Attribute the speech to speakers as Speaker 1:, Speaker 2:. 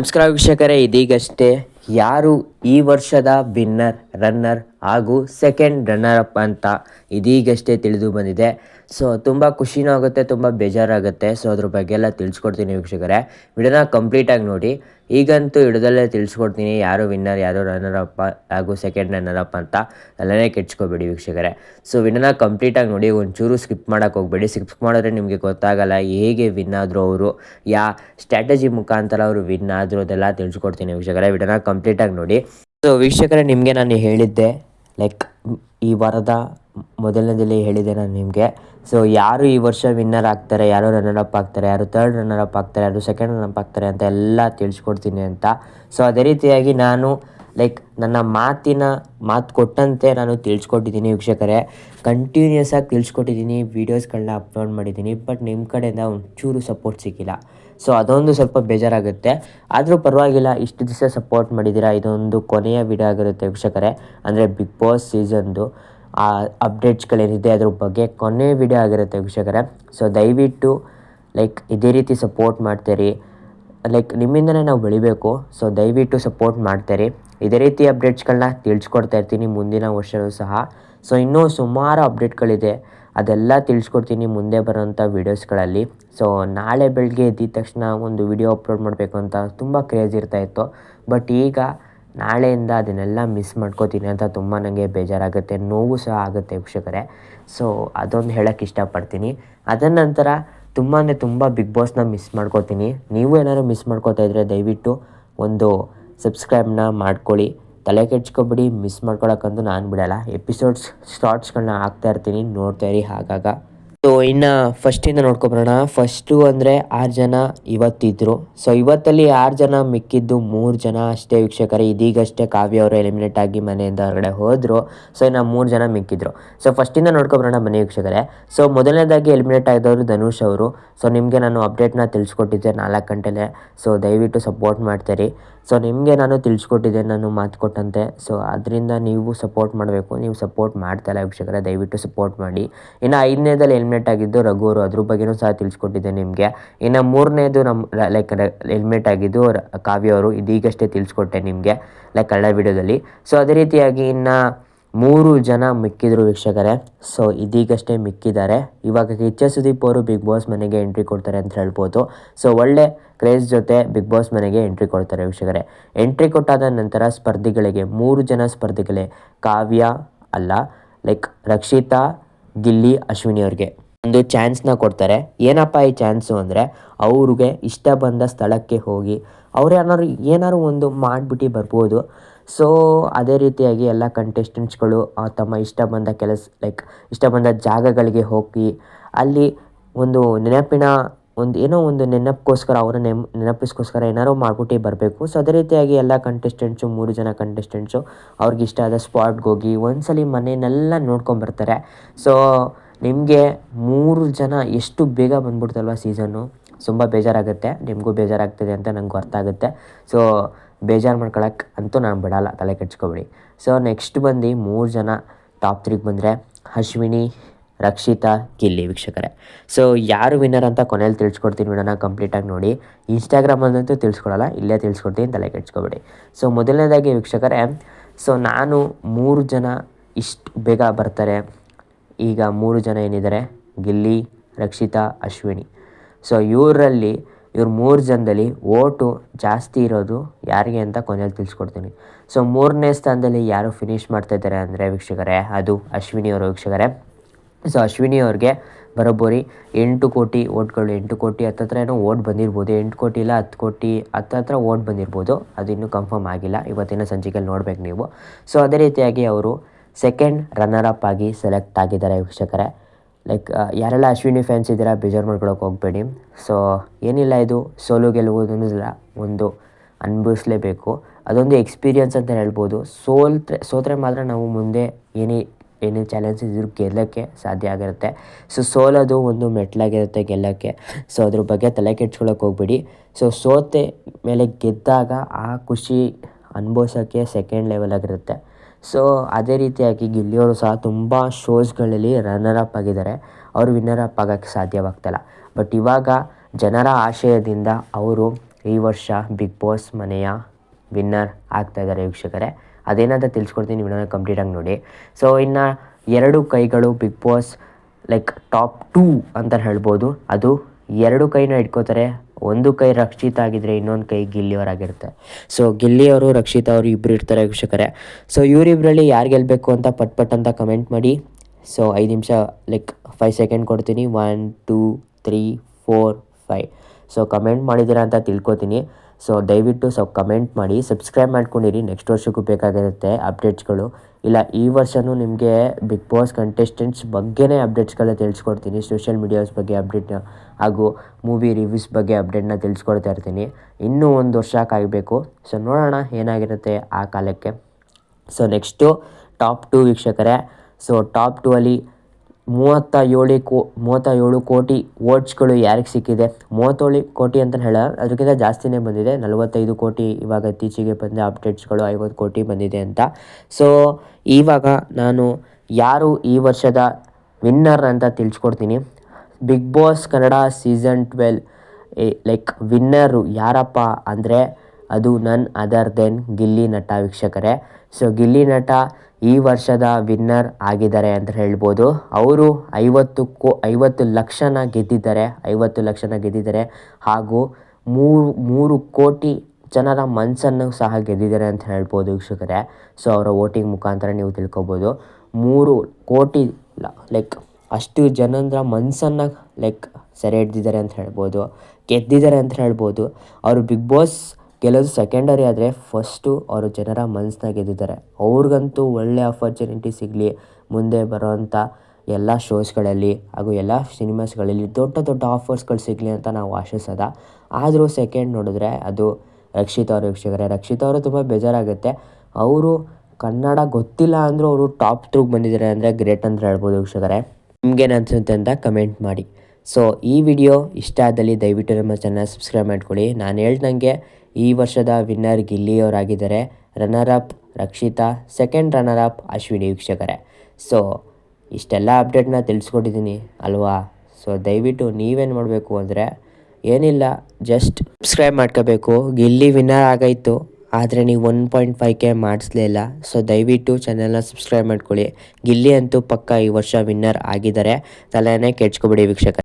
Speaker 1: ನಮಸ್ಕಾರ ವೀಕ್ಷಕರೇ, ಇದೀಗಷ್ಟೇ ಯಾರು ಈ ವರ್ಷದ ವಿನ್ನರ್ ರನ್ನರ್ ಹಾಗೂ ಸೆಕೆಂಡ್ ರನ್ನರ್ ಅಪ್ ಅಂತ ಇದೀಗಷ್ಟೇ ತಿಳಿದು ಬಂದಿದೆ. ಸೊ ತುಂಬ ಖುಷಿನೂ ಆಗುತ್ತೆ, ತುಂಬ ಬೇಜಾರಾಗುತ್ತೆ. ಸೊ ಅದ್ರ ಬಗ್ಗೆ ಎಲ್ಲ ತಿಳಿಸ್ಕೊಡ್ತೀನಿ ವೀಕ್ಷಕರೇ. ವಿಡಿಯೋನ ಕಂಪ್ಲೀಟಾಗಿ ನೋಡಿ. ಈಗಂತೂ ಹಿಡಿದಲ್ಲೇ ತಿಳಿಸ್ಕೊಡ್ತೀನಿ. ಯಾರು ವಿನ್ನರ್ ಯಾರು ರನ್ನರ್ ಅಪ್ ಹಾಗೂ ಸೆಕೆಂಡ್ ರನ್ನರ್ ಅಪ್ ಅಂತ ಅಲ್ಲೇ ಕೆಡ್ಸ್ಕೊಬೇಡಿ ವೀಕ್ಷಕರೇ. ಸೊ ವಿಡಿಯೋನ ಕಂಪ್ಲೀಟಾಗಿ ನೋಡಿ ಒಂಚೂರು ಸ್ಕಿಪ್ ಮಾಡೋಕ್ಕೆ ಹೋಗಬೇಡಿ. ಸ್ಕಿಪ್ ಮಾಡಿದ್ರೆ ನಿಮಗೆ ಗೊತ್ತಾಗಲ್ಲ ಹೇಗೆ ವಿನ್ ಆದರು ಅವರು, ಯಾ ಸ್ಟ್ರಾಟಜಿ ಮುಖಾಂತರ ಅವರು ವಿನ್ ಆದರು ಅದೆಲ್ಲ ತಿಳಿಸ್ಕೊಡ್ತೀನಿ ವೀಕ್ಷಕರೇ. ವಿಡನ ಕಂಪ್ಲೀಟಾಗಿ ನೋಡಿ. ಸೊ ವೀಕ್ಷಕರೇ, ನಿಮಗೆ ನಾನು ಹೇಳಿದ್ದೆ ಲೈಕ್ ಈ ವಾರದ ಮೊದಲನೇದಲ್ಲಿ ಹೇಳಿದೆ ನಾನು ನಿಮಗೆ. ಸೊ ಯಾರು ಈ ವರ್ಷ ವಿನ್ನರ್ ಆಗ್ತಾರೆ, ಯಾರು ರನ್ನರ್ ಅಪ್ ಆಗ್ತಾರೆ, ಯಾರು ತರ್ಡ್ ರನ್ನರ್ ಅಪ್ ಆಗ್ತಾರೆ, ಯಾರು ಸೆಕೆಂಡ್ ರನ್ನರ್ ಅಪ್ ಆಗ್ತಾರೆ ಅಂತ ಎಲ್ಲ ತಿಳಿಸ್ಕೊಡ್ತೀನಿ ಅಂತ. ಸೊ ಅದೇ ರೀತಿಯಾಗಿ ನಾನು ಲೈಕ್ ನನ್ನ ಮಾತಿನ, ಮಾತು ಕೊಟ್ಟಂತೆ ನಾನು ತಿಳಿಸ್ಕೊಟ್ಟಿದ್ದೀನಿ ವೀಕ್ಷಕರೇ. ಕಂಟಿನ್ಯೂಸ್ ಆಗಿ ತಿಳಿಸ್ಕೊಟ್ಟಿದ್ದೀನಿ ವೀಡಿಯೋಸ್ಗಳನ್ನ ಅಪ್ಲೋಡ್ ಮಾಡಿದ್ದೀನಿ ಬಟ್ ನಿಮ್ಮ ಕಡೆಯಿಂದ ಒಂಚೂರು ಸಪೋರ್ಟ್ ಸಿಕ್ಕಿಲ್ಲ. ಸೊ ಅದೊಂದು ಸ್ವಲ್ಪ ಬೇಜಾರಾಗುತ್ತೆ. ಆದರೂ ಪರವಾಗಿಲ್ಲ, ಇಷ್ಟು ದಿವಸ ಸಪೋರ್ಟ್ ಮಾಡಿದ್ದೀರಾ, ಇದೊಂದು ಕೊನೆಯ ವಿಡಿಯೋ ಆಗಿರುತ್ತೆ ವೀಕ್ಷಕರೇ. ಅಂದರೆ ಬಿಗ್ ಬಾಸ್ ಸೀಸನ್ದು ಆ ಅಪ್ಡೇಟ್ಸ್ಗಳೇನಿದೆ ಅದ್ರ ಬಗ್ಗೆ ಕೊನೆ ವಿಡಿಯೋ ಆಗಿರುತ್ತೆ ವೀಕ್ಷಕರೇ. ಸೊ ದಯವಿಟ್ಟು ಲೈಕ್ ಇದೇ ರೀತಿ ಸಪೋರ್ಟ್ ಮಾಡ್ತೀರಿ. ಲೈಕ್ ನಿಮ್ಮಿಂದನೇ ನಾವು ಬೆಳಿಬೇಕು. ಸೊ ದಯವಿಟ್ಟು ಸಪೋರ್ಟ್ ಮಾಡ್ತೀರಿ. ಇದೇ ರೀತಿ ಅಪ್ಡೇಟ್ಸ್ಗಳನ್ನ ತಿಳಿಸ್ಕೊಡ್ತಾ ಇರ್ತೀನಿ ಮುಂದಿನ ವರ್ಷವೂ ಸಹ. ಸೊ ಇನ್ನೂ ಸುಮಾರು ಅಪ್ಡೇಟ್ಗಳಿದೆ ಅದೆಲ್ಲ ತಿಳಿಸ್ಕೊಡ್ತೀನಿ ಮುಂದೆ ಬರೋಂಥ ವೀಡಿಯೋಸ್ಗಳಲ್ಲಿ ಸೊ ನಾಳೆ ಬೆಳಗ್ಗೆ ಎದ್ದಿದ ತಕ್ಷಣ ಒಂದು ವಿಡಿಯೋ ಅಪ್ಲೋಡ್ ಮಾಡಬೇಕು ಅಂತ ತುಂಬ ಕ್ರೇಜ್ ಇರ್ತಾಯಿತ್ತು ಬಟ್ ಈಗ ನಾಳೆಯಿಂದ ಅದನ್ನೆಲ್ಲ ಮಿಸ್ ಮಾಡ್ಕೋತೀನಿ ಅಂತ ತುಂಬ ನನಗೆ ಬೇಜಾರಾಗುತ್ತೆ, ನೋವು ಸಹ ಆಗುತ್ತೆ ವೀಕ್ಷಕರೇ. ಸೊ ಅದೊಂದು ಹೇಳೋಕ್ಕೆ ಇಷ್ಟಪಡ್ತೀನಿ. ಅದರ ನಂತರ ತುಂಬಾ ತುಂಬ ಬಿಗ್ ಬಾಸ್ನ ಮಿಸ್ ಮಾಡ್ಕೋತೀನಿ. ನೀವು ಏನಾದ್ರು ಮಿಸ್ ಮಾಡ್ಕೋತಾ ಇದ್ದರೆ ದಯವಿಟ್ಟು ಒಂದು ಸಬ್ಸ್ಕ್ರೈಬ್ನ ಮಾಡ್ಕೊಳ್ಳಿ. ತಲೆ ಕೆಡ್ಸ್ಕೊಬಿಡಿ ಮಿಸ್ ಮಾಡ್ಕೊಳಕ್ಕಂತೂ ನಾನು ಬಿಡಲ್ಲ. ಎಪಿಸೋಡ್ಸ್ ಶಾರ್ಟ್ಸ್ಗಳನ್ನ ಹಾಕ್ತಾ ಇರ್ತೀನಿ, ನೋಡ್ತಾ ಇರಿ ಆಗಾಗ ಸೊ ಇನ್ನು ಫಸ್ಟಿಂದ ನೋಡ್ಕೊಬರೋಣ. ಫಸ್ಟು ಅಂದರೆ ಆರು ಜನ ಇವತ್ತಿದ್ರು. ಸೊ ಇವತ್ತಲ್ಲಿ ಆರು ಜನ ಮಿಕ್ಕಿದ್ದು ಮೂರು ಜನ ಅಷ್ಟೇ ವೀಕ್ಷಕರೇ. ಇದೀಗಷ್ಟೇ ಕಾವ್ಯ ಅವರು ಎಲಿಮಿನೇಟ್ ಆಗಿ ಮನೆಯಿಂದ ಹೊರಗಡೆ ಹೋದರು. ಸೊ ಇನ್ನು ಮೂರು ಜನ ಮಿಕ್ಕಿದ್ರು. ಸೊ ಫಸ್ಟಿಂದ ನೋಡ್ಕೊಬರೋಣ ಮನೆ ವೀಕ್ಷಕರೇ. ಸೊ ಮೊದಲನೇದಾಗಿ ಎಲಿಮಿನೇಟ್ ಆಗಿದವರು ಧನುಷ್ ಅವರು. ಸೊ ನಿಮಗೆ ನಾನು ಅಪ್ಡೇಟ್ನ ತಿಳಿಸ್ಕೊಟ್ಟಿದ್ದೆ ನಾಲ್ಕು ಗಂಟೆಲೆ. ಸೊ ದಯವಿಟ್ಟು ಸಪೋರ್ಟ್ ಮಾಡ್ತೀರಿ. ಸೊ ನಿಮಗೆ ನಾನು ತಿಳಿಸ್ಕೊಟ್ಟಿದ್ದೆ, ನಾನು ಮಾತು ಕೊಟ್ಟಂತೆ. ಸೊ ಅದರಿಂದ ನೀವು ಸಪೋರ್ಟ್ ಮಾಡಬೇಕು. ನೀವು ಸಪೋರ್ಟ್ ಮಾಡ್ತಾಯಿಲ್ಲ ವೀಕ್ಷಕರೇ, ದಯವಿಟ್ಟು ಸಪೋರ್ಟ್ ಮಾಡಿ. ಇನ್ನು ಐದನೇದಲ್ಲಿ ಹೆಲ್ಮೆಟ್ ಆಗಿದ್ದು ರಘು ಅವರು, ಅದ್ರ ಬಗ್ಗೆನೂ ಸಹ ತಿಳಿಸ್ಕೊಟ್ಟಿದ್ದೆ ನಿಮಗೆ. ಇನ್ನು ಮೂರನೇದು ನಮ್ಮ ಲೈಕ್ ಹೆಲ್ಮೆಟ್ ಆಗಿದ್ದು ಕಾವ್ಯ ಅವರು, ಇದೀಗಷ್ಟೇ ತಿಳಿಸ್ಕೊಟ್ಟೆ ನಿಮಗೆ ಲೈಕ್ ಕಳೆದ ವಿಡಿಯೋದಲ್ಲಿ ಸೊ ಅದೇ ರೀತಿಯಾಗಿ ಇನ್ನು ಮೂರು ಜನ ಮಿಕ್ಕಿದ್ರು ವೀಕ್ಷಕರೇ. ಸೊ ಇದೀಗಷ್ಟೇ ಮಿಕ್ಕಿದ್ದಾರೆ. ಇವಾಗ ಕಿಚ್ಚ ಸುದೀಪ್ ಅವರು ಬಿಗ್ ಬಾಸ್ ಮನೆಗೆ ಎಂಟ್ರಿ ಕೊಡ್ತಾರೆ ಅಂತ ಹೇಳ್ಬೋದು. ಸೊ ಒಳ್ಳೆ ಕ್ರೇಜ್ ಜೊತೆ ಬಿಗ್ ಬಾಸ್ ಮನೆಗೆ ಎಂಟ್ರಿ ಕೊಡ್ತಾರೆ ವೀಕ್ಷಕರೇ. ಎಂಟ್ರಿ ಕೊಟ್ಟಾದ ನಂತರ ಸ್ಪರ್ಧಿಗಳಿಗೆ, ಮೂರು ಜನ ಸ್ಪರ್ಧಿಗಳೇ, ಕಾವ್ಯ ಅಲ್ಲ ಲೈಕ್ ರಕ್ಷಿತಾ, ಗಿಲ್ಲಿ, ಅಶ್ವಿನಿ ಅವ್ರಿಗೆ ಒಂದು ಚಾನ್ಸ್ನ ಕೊಡ್ತಾರೆ. ಏನಪ್ಪ ಈ ಚಾನ್ಸು ಅಂದರೆ, ಅವ್ರಿಗೆ ಇಷ್ಟ ಬಂದ ಸ್ಥಳಕ್ಕೆ ಹೋಗಿ, ಅವ್ರು ಏನಾದ್ರು ಏನಾದ್ರು ಒಂದು ಮಾಡಿಬಿಟ್ಟು ಬರ್ಬೋದು. ಸೊ ಅದೇ ರೀತಿಯಾಗಿ ಎಲ್ಲ ಕಂಟೆಸ್ಟೆಂಟ್ಸ್ಗಳು ತಮ್ಮ ಇಷ್ಟ ಬಂದ ಕೆಲಸ ಲೈಕ್ ಇಷ್ಟ ಬಂದ ಜಾಗಗಳಿಗೆ ಹೋಗಿ, ಅಲ್ಲಿ ಒಂದು ನೆನಪಿನ, ಒಂದು ಏನೋ ಒಂದು ನೆನಪಿಗೋಸ್ಕರ, ಅವರ ನೆಮ್ ನೆನಪಿಸ್ಕೋಸ್ಕರ ಏನಾದ್ರು ಮಾಡ್ಬಿಟ್ಟು ಬರಬೇಕು. ಸೊ ಅದೇ ರೀತಿಯಾಗಿ ಎಲ್ಲ ಕಂಟೆಸ್ಟೆಂಟ್ಸು ಮೂರು ಜನ ಕಂಟೆಸ್ಟೆಂಟ್ಸು ಅವ್ರಿಗೆ ಇಷ್ಟ ಆದ ಸ್ಪಾಟ್ಗೆ ಹೋಗಿ, ಒಂದ್ಸಲಿ ಮನೆಯನ್ನೆಲ್ಲ ನೋಡ್ಕೊಂಬರ್ತಾರೆ ಸೊ ನಿಮಗೆ ಮೂರು ಜನ ಎಷ್ಟು ಬೇಗ ಬಂದ್ಬಿಡ್ತಲ್ವ ಸೀಸನ್ನು ತುಂಬ ಬೇಜಾರಾಗುತ್ತೆ, ನಿಮಗೂ ಬೇಜಾರಾಗ್ತಿದೆ ಅಂತ ನಂಗೆ ಅರ್ಥ ಆಗುತ್ತೆ. ಸೊ ಬೇಜಾರು ಮಾಡ್ಕೊಳಕ್ಕೆ ಅಂತೂ ನಾನು ಬಿಡಲ್ಲ, ತಲೆ ಕೆಡ್ಸ್ಕೊಬೇಡಿ. ಸೊ ನೆಕ್ಸ್ಟ್ ಬಂದು ಮೂರು ಜನ ಟಾಪ್ ತ್ರೀಗೆ ಬಂದರೆ ಅಶ್ವಿನಿ, ರಕ್ಷಿತಾ ಗಿಲ್ಲಿ ವೀಕ್ಷಕರೇ. ಸೊ ಯಾರು ವಿನ್ನರ್ ಅಂತ ಕೊನೆಯಲ್ಲಿ ತಿಳಿಸ್ಕೊಡ್ತೀನಿ ವಿಡಿಯೋನ ಕಂಪ್ಲೀಟಾಗಿ ನೋಡಿ. ಇನ್ಸ್ಟಾಗ್ರಾಮಲ್ಲಂತೂ ತಿಳಿಸ್ಕೊಡಲ್ಲ ಇಲ್ಲೇ ತಿಳಿಸ್ಕೊಡ್ತೀನಿ, ತಲೆ ಕೆಡ್ಸ್ಕೊಬೇಡಿ. ಸೊ ಮೊದಲನೇದಾಗಿ ವೀಕ್ಷಕರೇ ಸೊ ನಾನು ಮೂರು ಜನ ಇಷ್ಟು ಬೇಗ ಬರ್ತಾರೆ. ಈಗ ಮೂರು ಜನ ಏನಿದ್ದಾರೆ ಗಿಲ್ಲಿ, ರಕ್ಷಿತಾ, ಅಶ್ವಿನಿ. ಸೊ ಇವರಲ್ಲಿ ಇವ್ರ ಮೂರು ಜನದಲ್ಲಿ ಓಟು ಜಾಸ್ತಿ ಇರೋದು ಯಾರಿಗೆ ಅಂತ ಕೊನೆಯಲ್ಲಿ ತಿಳಿಸ್ಕೊಡ್ತೀನಿ. ಸೊ ಮೂರನೇ ಸ್ಥಾನದಲ್ಲಿ ಯಾರು ಫಿನಿಷ್ ಮಾಡ್ತಾ ಇದ್ದಾರೆ ಅಂದರೆ ವೀಕ್ಷಕರೇ, ಅದು ಅಶ್ವಿನಿ ಅವರು ವೀಕ್ಷಕರೇ. ಸೊ ಅಶ್ವಿನಿ ಅವ್ರಿಗೆ ಬರೋಬ್ಬರಿ ಎಂಟು ಕೋಟಿ ಓಟ್ಗಳು ಎಂಟು ಕೋಟಿ ಹತ್ತತ್ರ ಏನೋ ಓಟ್ ಬಂದಿರ್ಬೋದು. ಎಂಟು ಕೋಟಿ ಇಲ್ಲ, ಹತ್ತು ಕೋಟಿ ಹತ್ತತ್ರ ಓಟ್ ಬಂದಿರ್ಬೋದು. ಅದು ಇನ್ನೂ ಕನ್ಫರ್ಮ್ ಆಗಿಲ್ಲ. ಇವತ್ತಿನ ಸಂಚಿಕೆಯಲ್ಲಿ ನೋಡ್ಬೇಕು ನೀವು. ಸೊ ಅದೇ ರೀತಿಯಾಗಿ ಅವರು ಸೆಕೆಂಡ್ ರನ್ನರ್ ಅಪ್ ಆಗಿ ಸೆಲೆಕ್ಟ್ ಆಗಿದ್ದಾರೆ ವೀಕ್ಷಕರೇ. ಲೈಕ್ ಯಾರೆಲ್ಲ ಅಶ್ವಿನಿ ಫ್ಯಾನ್ಸ್ ಇದ್ದೀರಾ, ಬೇಜಾರು ಮಾಡ್ಕೊಳಕ್ಕೆ ಹೋಗಬೇಡಿ. ಸೊ ಏನಿಲ್ಲ ಇದು ಸೋಲು ಇಲ್ಲ ಒಂದು ಅನುಭವಿಸ್ಲೇಬೇಕು. ಅದೊಂದು ಎಕ್ಸ್ಪೀರಿಯನ್ಸ್ ಅಂತ ಹೇಳ್ಬೋದು. ಸೋಲ್ತ್ರೆ, ಸೋತ್ರೆ ಮಾತ್ರ ನಾವು ಮುಂದೆ ಏನೇ ಏನೇ ಚಾಲೆಂಜಸ್ ಇದ್ರೂ ಗೆಲ್ಲೋಕ್ಕೆ ಸಾಧ್ಯ ಆಗಿರುತ್ತೆ. ಸೊ ಸೋಲೋದು ಒಂದು ಮೆಟ್ಲಾಗಿರುತ್ತೆ ಗೆಲ್ಲೋಕ್ಕೆ. ಸೊ ಅದ್ರ ಬಗ್ಗೆ ತಲೆ ಕೆಡ್ಸ್ಕೊಳಕ್ಕೆ ಹೋಗ್ಬೇಡಿ. ಸೊ ಸೋತೆ ಮೇಲೆ ಗೆದ್ದಾಗ ಆ ಖುಷಿ ಅನುಭವಿಸೋಕ್ಕೆ ಸೆಕೆಂಡ್ ಲೆವೆಲ್ ಆಗಿರುತ್ತೆ. ಸೊ ಅದೇ ರೀತಿಯಾಗಿ ಗಿಲ್ಲಿಯವರು ಸಹ ತುಂಬ ಶೋಸ್ಗಳಲ್ಲಿ ರನ್ನರ್ ಅಪ್ ಆಗಿದ್ದಾರೆ. ಅವರು ವಿನ್ನರ್ ಅಪ್ ಆಗೋಕ್ಕೆ ಸಾಧ್ಯವಾಗ್ತಾಯಿಲ್ಲ ಬಟ್ ಇವಾಗ ಜನರ ಆಶಯದಿಂದ ಅವರು ಈ ವರ್ಷ ಬಿಗ್ ಬಾಸ್ ಮನೆಯ ವಿನ್ನರ್ ಆಗ್ತಾ ಇದ್ದಾರೆ ವೀಕ್ಷಕರೇ. ಅದೇನಂತ ತಿಳಿಸ್ಕೊಡ್ತೀನಿ ವಿಡಿಯೋನ ಕಂಪ್ಲೀಟಾಗಿ ನೋಡಿ. ಸೊ ಇನ್ನು ಎರಡು ಕೈಗಳು Bigg Boss like top two ಅಂತ ಹೇಳ್ಬೋದು. ಅದು ಎರಡು ಕೈನ ಇಟ್ಕೋತಾರೆ, ಒಂದು ಕೈ ರಕ್ಷಿತ ಆಗಿದ್ರೆ ಇನ್ನೊಂದು ಕೈ ಗಿಲ್ಲಿಯವರಾಗಿರುತ್ತೆ. ಸೊ ಗಿಲ್ಲಿಯವರು ರಕ್ಷಿತ ಅವರು ಇಬ್ಬರು ಇರ್ತಾರೆ ವೀಕ್ಷಕರೇ. ಸೊ ಇವರಿಬ್ಬರಲ್ಲಿ ಯಾರು ಗೆಲ್ಲಬೇಕು ಅಂತ ಪಟ್ ಪಟ್ ಅಂತ ಕಮೆಂಟ್ ಮಾಡಿ. ಸೊ ಐದು ನಿಮಿಷ ಲೈಕ್ ಫೈವ್ ಸೆಕೆಂಡ್ ಕೊಡ್ತೀನಿ. One two three four five so comment ಮಾಡಿದ್ದೀರಾ ಅಂತ ತಿಳ್ಕೊತೀನಿ. ಸೊ ದಯವಿಟ್ಟು ಸೊ ಕಮೆಂಟ್ ಮಾಡಿ. ಸಬ್ಸ್ಕ್ರೈಬ್ ಮಾಡ್ಕೊಂಡಿರಿ. ನೆಕ್ಸ್ಟ್ ವರ್ಷಕ್ಕೂ ಬೇಕಾಗಿರುತ್ತೆ ಅಪ್ಡೇಟ್ಸ್ಗಳು ಇಲ್ಲ, ಈ ವರ್ಷವೂ ನಿಮಗೆ ಬಿಗ್ ಬಾಸ್ ಕಂಟೆಸ್ಟೆಂಟ್ಸ್ ಬಗ್ಗೆನೇ ಅಪ್ಡೇಟ್ಸ್ಗಳನ್ನ ತಿಳಿಸ್ಕೊಡ್ತೀನಿ. ಸೋಷಿಯಲ್ ಮೀಡಿಯಾಸ್ ಬಗ್ಗೆ ಅಪ್ಡೇಟ್ನ ಹಾಗೂ ಮೂವಿ ರಿವ್ಯೂಸ್ ಬಗ್ಗೆ ಅಪ್ಡೇಟ್ನ ತಿಳಿಸ್ಕೊಡ್ತಾ ಇರ್ತೀನಿ. ಇನ್ನೂ ಒಂದು ವರ್ಷ ಕಾಯಬೇಕು. ಸೊ ನೋಡೋಣ ಏನಾಗಿರುತ್ತೆ ಆ ಕಾಲಕ್ಕೆ. ಸೊ ನೆಕ್ಸ್ಟು ಟಾಪ್ ಟು ವೀಕ್ಷಕರೇ. ಸೊ ಟಾಪ್ ಟು ಅಲ್ಲಿ ಮೂವತ್ತ ಏಳು ಕೋ ಮೂವತ್ತ ಏಳು ಕೋಟಿ ವೋಟ್ಸ್ಗಳು ಯಾರಿಗೆ ಸಿಕ್ಕಿದೆ? ಮೂವತ್ತೇಳು ಕೋಟಿ ಅಂತ ಹೇಳ ಅದಕ್ಕಿಂತ ಜಾಸ್ತಿನೇ ಬಂದಿದೆ. ನಲವತ್ತೈದು ಕೋಟಿ ಇವಾಗ ಇತ್ತೀಚೆಗೆ ಬಂದ ಅಪ್ಡೇಟ್ಸ್ಗಳು, ಐವತ್ತು ಕೋಟಿ ಬಂದಿದೆ ಅಂತ. ಸೊ ಇವಾಗ ನಾನು ಯಾರು ಈ ವರ್ಷದ ವಿನ್ನರ್ ಅಂತ ತಿಳಿಸ್ಕೊಡ್ತೀನಿ. Bigg Boss Kannada season twelve like winner ಯಾರಪ್ಪ ಅಂದರೆ ಅದು ನನ್ನ ಅದರ್ ದೆನ್ ಗಿಲ್ಲಿ ನಟ ವೀಕ್ಷಕರೇ. ಸೊ ಗಿಲ್ಲಿ ನಟ ಈ ವರ್ಷದ ವಿನ್ನರ್ ಆಗಿದ್ದಾರೆ ಅಂತ ಹೇಳ್ಬೋದು. ಅವರು ಐವತ್ತು ಕೋ, ಐವತ್ತು ಲಕ್ಷನ ಗೆದ್ದಿದ್ದಾರೆ, ಐವತ್ತು ಲಕ್ಷನ ಗೆದ್ದಿದ್ದಾರೆ ಹಾಗೂ ಮೂರು ಮೂರು ಕೋಟಿ ಜನರ ಮನಸ್ಸನ್ನು ಸಹ ಗೆದ್ದಿದ್ದಾರೆ ಅಂತ ಹೇಳ್ಬೋದು ವೀಕ್ಷಕರೇ. ಸೊ ಅವರ ವೋಟಿಂಗ್ ಮುಖಾಂತರ ನೀವು ತಿಳ್ಕೊಬೋದು. ಮೂರು ಕೋಟಿ ಲೈಕ್ ಅಷ್ಟು ಜನರ ಮನಸ್ಸನ್ನು ಲೈಕ್ ಸೆರೆ ಹಿಡ್ದಿದ್ದಾರೆ ಅಂತ ಹೇಳ್ಬೋದು, ಗೆದ್ದಿದ್ದಾರೆ ಅಂತ ಹೇಳ್ಬೋದು. ಅವರು ಬಿಗ್ ಬಾಸ್ ಗೆಲ್ಲೋದು ಸೆಕೆಂಡರಿ ಆದರೆ ಫಸ್ಟು ಅವರು ಜನರ ಮನಸ್ಸನ್ನ ಗೆದ್ದಿದ್ದಾರೆ ಅವ್ರಿಗಂತೂ ಒಳ್ಳೆ ಅಪರ್ಚುನಿಟಿ ಸಿಗಲಿ, ಮುಂದೆ ಬರೋವಂಥ ಎಲ್ಲ ಶೋಸ್ಗಳಲ್ಲಿ ಹಾಗೂ ಎಲ್ಲ ಸಿನಿಮಾಸ್ಗಳಲ್ಲಿ ದೊಡ್ಡ ದೊಡ್ಡ ಆಫರ್ಸ್ಗಳು ಸಿಗಲಿ ಅಂತ ನಾವು ಆಶಿಸೋದ. ಆದರೂ ಸೆಕೆಂಡ್ ನೋಡಿದ್ರೆ ಅದು ರಕ್ಷಿತ್ ಅವರು ವೀಕ್ಷಕರೇ, ರಕ್ಷಿತ್ ಅವರು ತುಂಬ ಬೇಜಾರಾಗುತ್ತೆ. ಅವರು ಕನ್ನಡ ಗೊತ್ತಿಲ್ಲ ಅಂದರೂ ಅವರು ಟಾಪ್ ತ್ರೂಗ್ ಬಂದಿದ್ದಾರೆ ಅಂದರೆ ಗ್ರೇಟ್ ಅಂತ ಹೇಳ್ಬೋದು ವೀಕ್ಷಕರೇ. ನಿಮ್ಗೇನು ಅನ್ಸುತ್ತೆ ಅಂತ ಕಮೆಂಟ್ ಮಾಡಿ. ಸೊ ಈ ವಿಡಿಯೋ ಇಷ್ಟ ಆದಲ್ಲಿ ದಯವಿಟ್ಟು ನಮ್ಮ ಚಾನಲ್ ಸಬ್ಸ್ಕ್ರೈಬ್ ಮಾಡ್ಕೊಳ್ಳಿ. ನಾನು ಹೇಳ್ದಂಗೆ ಈ ವರ್ಷದ winner ಗಿಲ್ಲಿಯವರಾಗಿದ್ದಾರೆ runner up Rakshita second runner up Ashwini ವೀಕ್ಷಕರೇ. ಸೊ ಇಷ್ಟೆಲ್ಲ ಅಪ್ಡೇಟ್ನ ತಿಳಿಸ್ಕೊಟ್ಟಿದ್ದೀನಿ ಅಲ್ವಾ? ಸೊ ದಯವಿಟ್ಟು ನೀವೇನು ಮಾಡಬೇಕು ಅಂದರೆ ಏನಿಲ್ಲ ಜಸ್ಟ್ ಸಬ್ಸ್ಕ್ರೈಬ್ ಮಾಡ್ಕೋಬೇಕು. ಗಿಲ್ಲಿ ವಿನ್ನರ್ ಆಗೈತು, ಆದರೆ ನೀವು ಒನ್ ಪಾಯಿಂಟ್ ಫೈವ್ ಕೆ ಮಾಡಿಸ್ಲೇ ಇಲ್ಲ. ಸೊ ದಯವಿಟ್ಟು ಚಾನೆಲ್ನ ಸಬ್ಸ್ಕ್ರೈಬ್ ಮಾಡ್ಕೊಳ್ಳಿ. ಗಿಲ್ಲಿ ಅಂತೂ ಪಕ್ಕ ಈ ವರ್ಷ ವಿನ್ನರ್ ಆಗಿದ್ದಾರೆ. ತಲೆನೇ ಕೆಚ್ಕೊಬಿಡಿ ವೀಕ್ಷಕ